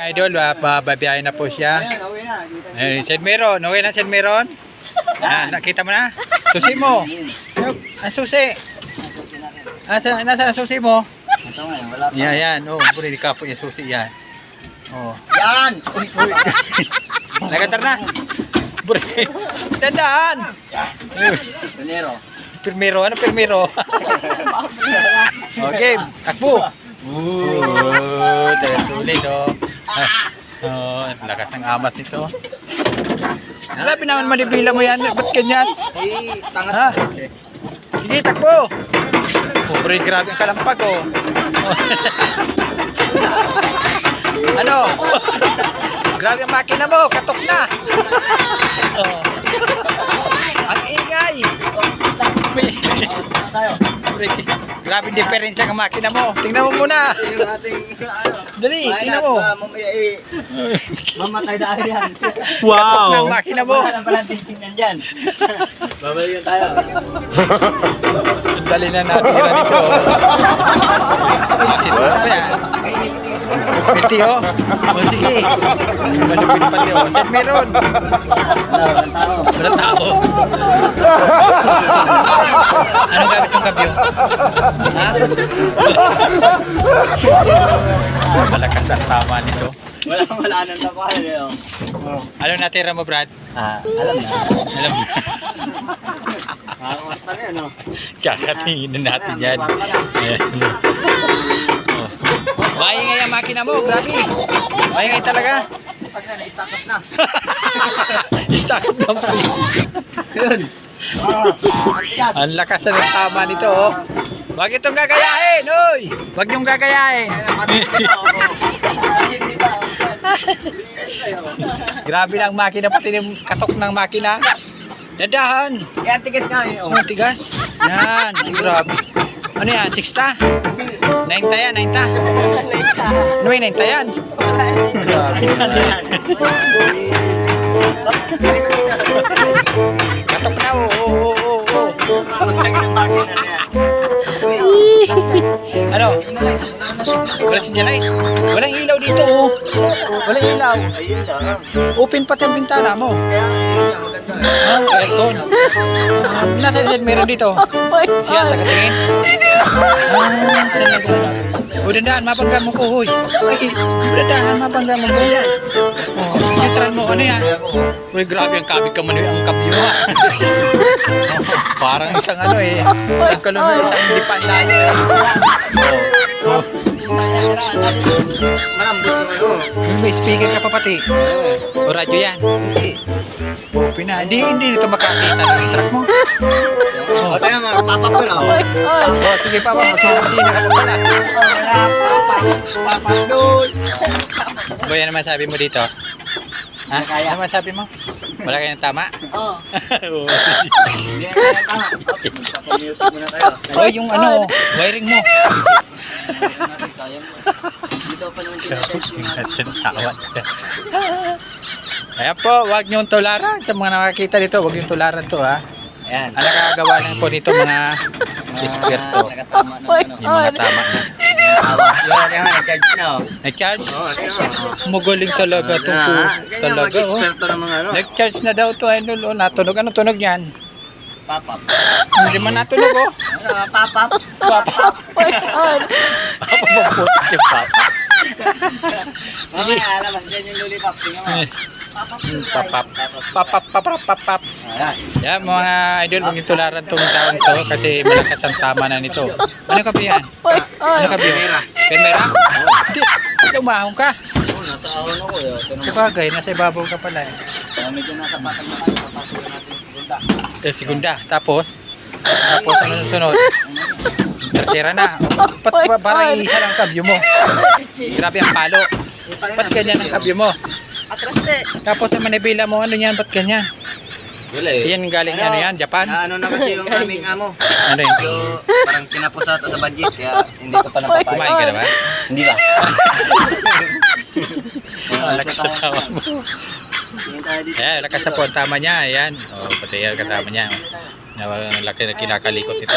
Mga idol, bababiyahin na po siya. Na. Niyo. Eh, Sid Meron, okay na Sid Meron? Ah, nakita mo na? Susi mo. Ang susi. Asa, nasa ang susi mo? Ito nga, wala pa. Yan, yan. Oh, buri ka po yung susi yan. Oh. Yan! Uy, uy. Nagatar na. Buri. Dandaan. Dinero. Pirmero, ano pirmero? okay, takbo. Oo, tuloy no. Ah, Oh, lakas ng amat nito. Grabe naman manibila mo yan. Ba't ganyan? Ay, tangas. Ha? Sige, takbo. Pobre, grabe ang kalampag oh. ano? grabe ang makina mo, katok na. oh. Ang ingay. Ano tayo? Grabe ang diferensya ng makina mo. Tingnan mo muna. Yung ating, ano. Dali, tingnan mo. Mamaya eh. Mamatay dahil yan. Katok na ang makina mo. Wala palang titingnan dyan. Babalik tayo. Ang dali na natira nito. Bakit mo yan? Piti oh. O sige. Malupit pati oh. Saan meron? Ano, ng tao. Wala tao. Ano gamit yung kabyo? Ha? Malakas ang tama nito. Wala, wala nang tapahan eh. oh. Ano natira mo, Brad? Ah, alam na. Alam mo. Pa rin, ano? Kakatingin na natin yan. Ayan. Makina mo, grabe. Maingay talaga. Pag na, naitakot na. Stock ng free. Yun. Ah. Ang lakas na ng tama nito, oh. Huwag itong gagayahin, oy! Huwag niyong gagayahin. Grabe lang makina, pati yung katok ng makina. Dadahan. Yan, tigas nga eh. oh. Tigas. Yan, grabe. Ano yan, sixta? Nainta yan, nainta. Ano yung nainta yan? Grabe. Katok Wala si Janay? Walang ilaw dito, oh. Walang ilaw. Ayun lang. Open pati ang bintana mo. Ah, aircon. Ah, Nasa side meron dito. Siya, tagatingin. Ah, talaga. O, dandahan, mapanggan mo ko, huy. Dandahan, mapanggan mo ko. Oh, neutral mo, ano yan? Uy, grabe ang kabig ka man ang kabyo ha. Parang isang ano eh. Isang kalunod, isang hindi pa eh. Oh. Malambot ano. May speaker ka pa pati. O radyo yan. Open na. Hindi, hindi nito makakita ng truck mo. O, tayo nga, papap ko na. Oh, sige pa pa. Masina ka pa pala. Wala, papap. Papap doon. Boy, ano masabi mo dito? Ha? Ano masabi mo? Wala kayong tama? Oo. Oo. Hindi na kaya tama. Papamusic muna tayo. oh, yung ano, wiring mo. Dito pa naman ano. Tawad. Ayan po, wag niyong tularan sa mga nakakita dito. Wag niyong tularan to ha. Ayan. Ang nakakagawa lang po nito mga espirito. Ano. Yung mga tama na. Nag-charge na oh. Nag-charge? Oo, ano Magaling talaga to po. Talaga oh. Eksperto ng mga ano. Nag-charge na daw to idol. Oh, natunog. Anong tunog yan? Papap. Hindi man natunog oh. Ano, papap. Papa. Ako mabuti si Papa. Mamaya, alam dyan yung lollipop. Tingnan mo. Papap. Papap, papap, papap. Yan mga idol, huwag tularan tong taon to kasi malakas ang tama na nito. Ano ka ba yan? Ano ka ba yan? Primera? Hindi. Umahong ka. Nasa ahon ako. eh. Ito Sa bagay, nasa ibabaw ka pala eh. Medyo nasa patag na tayo. Papasok natin segunda. Eh, segunda. Tapos, tapos ano susunod? Tercera na. Pa, parang isa lang kabyo mo. Grabe ang palo. Ba't ganyan ang kabyo mo? Tapos sa manibila mo, ano yan? Ba't ganyan? Wala eh. Yan galing ano yan, Japan? Na ano na kasi yung aming amo. Ano yun? Medyo parang kinapusata sa budget kaya hindi ko pa napapayag. Kumain ka na ba? Hindi ba? Ah, lakas sa tawa mo. Ayan, lakas sa po ang tama niya. Ayan. O, pati yan kasama niya. Laki na kinakalikot ito.